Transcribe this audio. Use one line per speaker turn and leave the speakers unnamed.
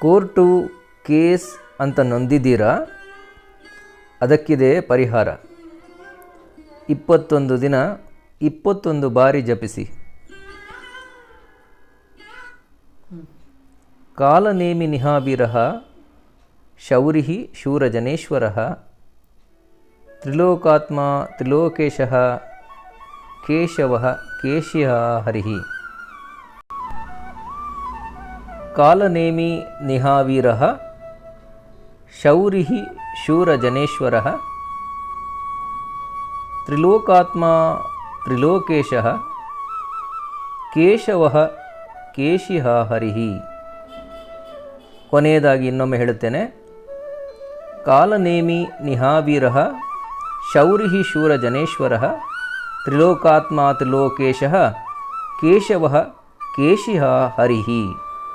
Court case ಅಂತ ನೊಂದಿದ್ದೀರಾ? ಅದಕ್ಕಿದೆ ಪರಿಹಾರ. ಇಪ್ಪತ್ತೊಂದು ದಿನ, ಇಪ್ಪತ್ತೊಂದು ಬಾರಿ ಜಪಿಸಿ. ಕಾಲನೇಮಿ ನಿಹಾಬಿರಹ ಶೌರಿ ಶೂರಜನೇಶ್ವರ ತ್ರಿಲೋಕಾತ್ಮ ತ್ರಿಲೋಕೇಶ ಕೇಶವ ಕೇಶಿಯ ಹರಿ ಕಾಲನೇಮಿ ನಿಹಾವೀರ ಶೌರಿ ಶೂರಜನೇಶ್ವರ ತ್ರಿಲೋಕಾತ್ಮ ತ್ರಿಲೋಕೇಶ ಕೇಶವ ಕೇಶಿಹ ಹರಿಹಿ. ಕೊನೆಯದಾಗಿ ಇನ್ನೊಮ್ಮೆ ಹೇಳುತ್ತೇನೆ. ಕಾಲನೇಮಿ ನಿಹಾವೀರ ಶೌರಿ ಶೂರಜನೇಶ್ವರ ತ್ರಿಲೋಕಾತ್ಮ ತ್ರಿಲೋಕೇಶ ಕೇಶವ ಕೇಶಿಹ ಹರಿಹಿ.